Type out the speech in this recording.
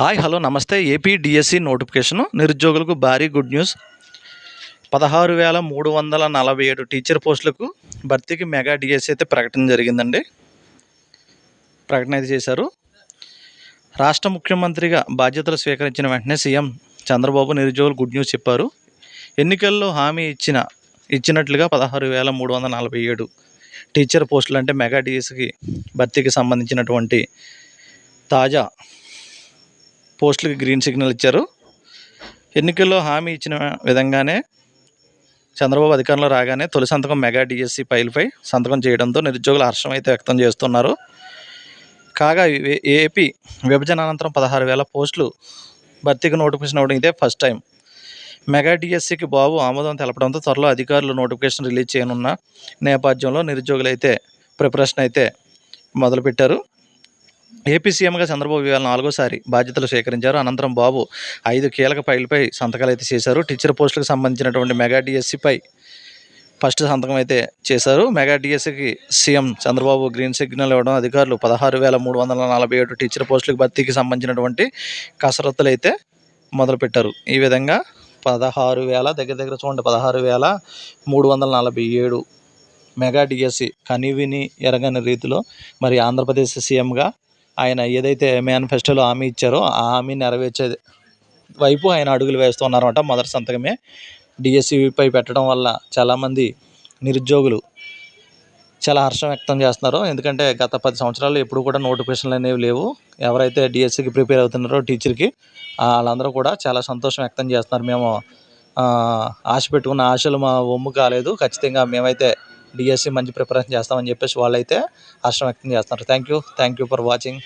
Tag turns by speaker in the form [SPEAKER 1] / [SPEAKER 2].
[SPEAKER 1] Hi hello నమస్తే. AP DSC notification. నిరుద్యోగులకు భారీ గుడ్ న్యూస్. పదహారు వేల మూడు వందల నలభై ఏడు టీచర్ పోస్టులకు భర్తీకి మెగా డిఎస్సి అయితే ప్రకటన జరిగిందండి. ప్రకటన అయితే చేశారు. రాష్ట్ర ముఖ్యమంత్రిగా బాధ్యతలు స్వీకరించిన వెంటనే సీఎం చంద్రబాబు నిరుద్యోగులు గుడ్ న్యూస్ చెప్పారు. ఎన్నికల్లో హామీ ఇచ్చిన ఇచ్చినట్లుగా పదహారు వేల మూడు వందల నలభై ఏడు టీచర్ పోస్టులు అంటే మెగా డిఎస్సికి భర్తీకి సంబంధించినటువంటి తాజా పోస్టులకి గ్రీన్ సిగ్నల్ ఇచ్చారు. ఎన్నికల్లో హామీ ఇచ్చిన విధంగానే చంద్రబాబు అధికారంలో రాగానే తొలి సంతకం మెగా డిఎస్సి ఫైల్పై సంతకం చేయడంతో నిరుద్యోగులు హర్షం అయితే వ్యక్తం చేస్తున్నారు. కాగా ఏపీ విభజన అనంతరం పదహారు వేల పోస్టులు భర్తీకి నోటిఫికేషన్ అవ్వడం ఇదే ఫస్ట్ టైం. మెగా డిఎస్సికి బాబు ఆమోదం తెలపడంతో త్వరలో అధికారులు నోటిఫికేషన్ రిలీజ్ చేయనున్న నేపథ్యంలో నిరుద్యోగులు అయితే ప్రిపరేషన్ అయితే మొదలుపెట్టారు. ఏపీ సీఎంగా చంద్రబాబు ఇవాళ నాలుగోసారి బాధ్యతలు స్వీకరించారు. అనంతరం బాబు ఐదు కీలక ఫైల్పై సంతకాలు అయితే చేశారు. టీచర్ పోస్టులకు సంబంధించినటువంటి మెగా డిఎస్సిపై ఫస్ట్ సంతకం అయితే చేశారు. మెగా డిఎస్సికి సీఎం చంద్రబాబు గ్రీన్ సిగ్నల్ ఇవ్వడం అధికారులు పదహారు వేల మూడు వందల నలభై ఏడు టీచర్ పోస్టులకు భర్తీకి సంబంధించినటువంటి కసరత్తులు అయితే మొదలుపెట్టారు. ఈ విధంగా పదహారు వేల దగ్గర దగ్గర చూడండి పదహారు వేల మూడు వందల నలభై ఏడు మెగా డిఎస్సి కనివిని ఎరగని రీతిలో మరి ఆంధ్రప్రదేశ్ సీఎంగా ఆయన ఏదైతే మేనిఫెస్టోలో హామీ ఇచ్చారో ఆ హామీ నెరవేర్చే వైపు ఆయన అడుగులు వేస్తున్నారన్నమాట మొదటి సంతకమే. డిఎస్సిపై పెట్టడం వల్ల చాలామంది నిరుద్యోగులు చాలా హర్షం వ్యక్తం చేస్తున్నారు. ఎందుకంటే గత పది సంవత్సరాలు ఎప్పుడు కూడా నోటిఫికేషన్లు అనేవి లేవు. ఎవరైతే డిఎస్సికి ప్రిపేర్ అవుతున్నారో టీచర్కి వాళ్ళందరూ కూడా చాలా సంతోషం వ్యక్తం చేస్తున్నారు. మేము ఆశ పెట్టుకున్న ఆశలు మా ఒమ్ము కాలేదు. ఖచ్చితంగా మేమైతే డిఎస్సి మంచి ప్రిపరేషన్ చేస్తామని చెప్పేసి వాళ్ళైతే హర్షం వ్యక్తం చేస్తున్నారు. Thank you thank you for watching